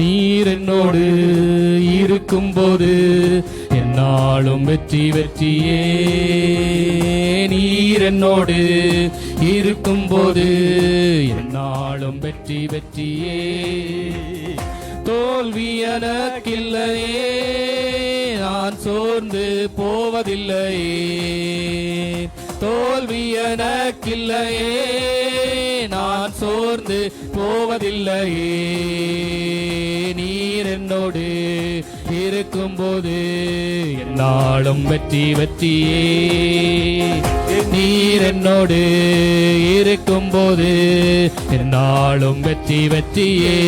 நீர் என்னோடு இருக்கும்போது என்னாலும் வெற்றி வெற்றியே. நீர் என்னோடு இருக்கும்போது என்னாலும் வெற்றி வெற்றியே. தோல்வி எனக்கில்லையே நான் சோர்ந்து போவதில்லையே. தோல்வி எனக்கில்லையே நான் சோர்ந்து போவதில்லையே. நீர் என்னோடு இருக்கும்போது என்னாலும் வெற்றி வெற்றியே. நீர் என்னோடு இருக்கும்போது என்னாலும் வெற்றி வெற்றியே.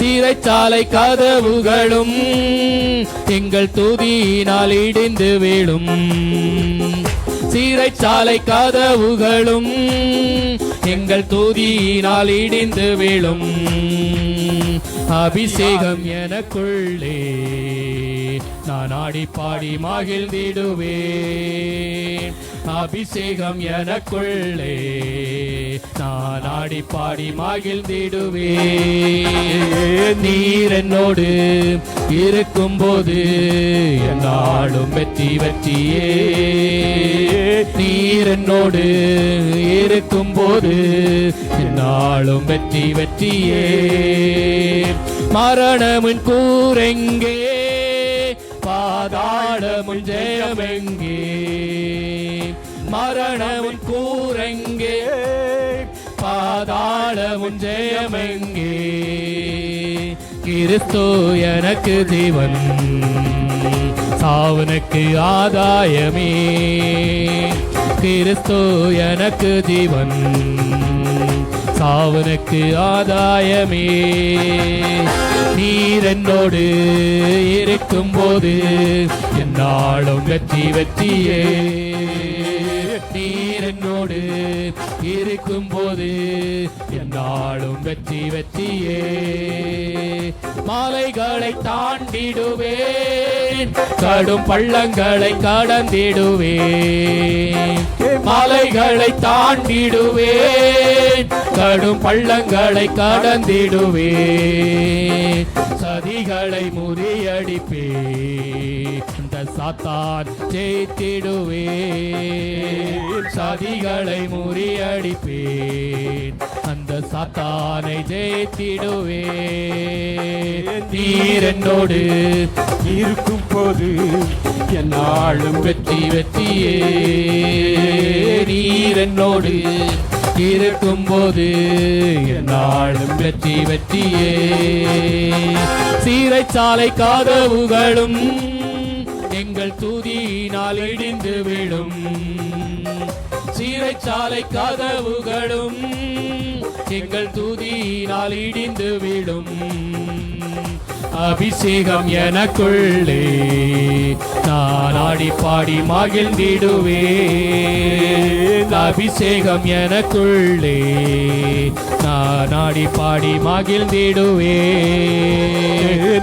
சிறைச்சாலை கதவுகளும் எங்கள் துதியினால் இடிந்து விழும். சீரைச்சாலை கதவுகளும் எங்கள் தூதியினால் இடிந்து விழும். அபிஷேகம் எனக்குள்ளே நான் ஆடி பாடி மகிழ்ந்திடுவேன். அபிஷேகம் எனக்குள்ளே நான் ஆடி பாடி மகிழ்ந்திடுவேன். நீர் என்னோடு இருக்கும் போது என்னாலும் வெற்றி வெற்றியே. நீர் என்னோடு இருக்கும் போது என்னாலும் வெற்றி வெற்றியே. மரணமின் கூறெங்கே பாதாளமுன் ஜெயமெங்கே. மரணமும் கூரெங்கே பாதாளமும் ஜெயமெங்கே. கிறிஸ்து எனக்கு ஜீவன் சாவனுக்கு ஆதாயமே. கிறிஸ்து எனக்கு ஜீவன் சாவனுக்கு ஆதாயமே. நீர் என்னோடு இருக்கும்போது என்னாலும் வெற்றி வெற்றியே. நீர் என்னோடு இருக்கும்போது என்னாலும் வெற்றி வெற்றியே. மாலைகளை தாண்டிடுவேன் கடும் பள்ளங்களை கடந்திடுவேன். மாலைகளை தாண்டிடுவேன் கடும் பள்ளங்களை கடந்திடுவேன் சதிகளை முறியடிப்பே. இந்த சாத்தான் ஜெயித்திடுவேன் சதிகளை முறியடிப்பேன் அந்த சாத்தானை ஜெயித்திடுவேன் நீர் என்னோடு இருக்கும் போது என்னாலும் வெற்றி வெற்றியே. நீர் என்னோடு இருக்கும்போது நாளும் வெற்றி வெற்றியே. சீரைச்சாலை காதவுகளும் எங்கள் தூதியினால் இடிந்து விடும் சீரைச்சாலை கதவுகளும் எங்கள் தூதியினால் இடிந்து விடும் அபிஷேகம் எனக்குள்ளே பாடி மகிழ்ந்திடுவே அபிஷேகம் எனக்குள்ளே நான் ஆடி பாடி மகிழ்ந்திடுவே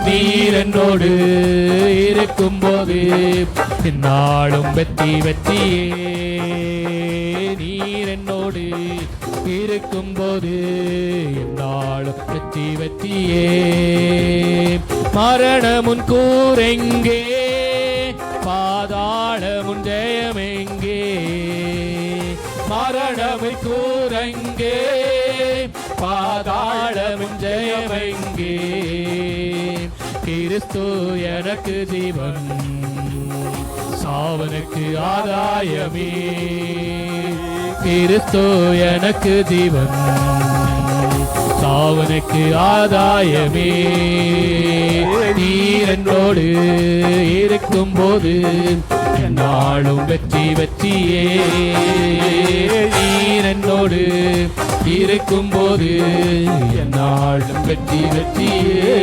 நீர் என்னோடு இருக்கும்போது நாளும் வெத்தி வெத்தியே நீர் என்னோடு இருக்கும்போது நாளும் வெத்தி வெத்தியே மரணமுன் கூரெங்கே பாதாளமும் ஜெயமெங்கே மரணமை கூறங்கே. பாதாளமும் ஜெயமெங்கே கிறிஸ்து எனக்கு ஜீவன் சாவனுக்கு ஆதாயமே. கிறிஸ்து எனக்கு ஜீவன் சாவனுக்கு ஆதாயமே. நீரன்றோடு இருக்கும் போது நாளும் வெற்றி வெற்றியே. நீர் இருக்கும் போது நாளும் வெற்றி வெற்றியே.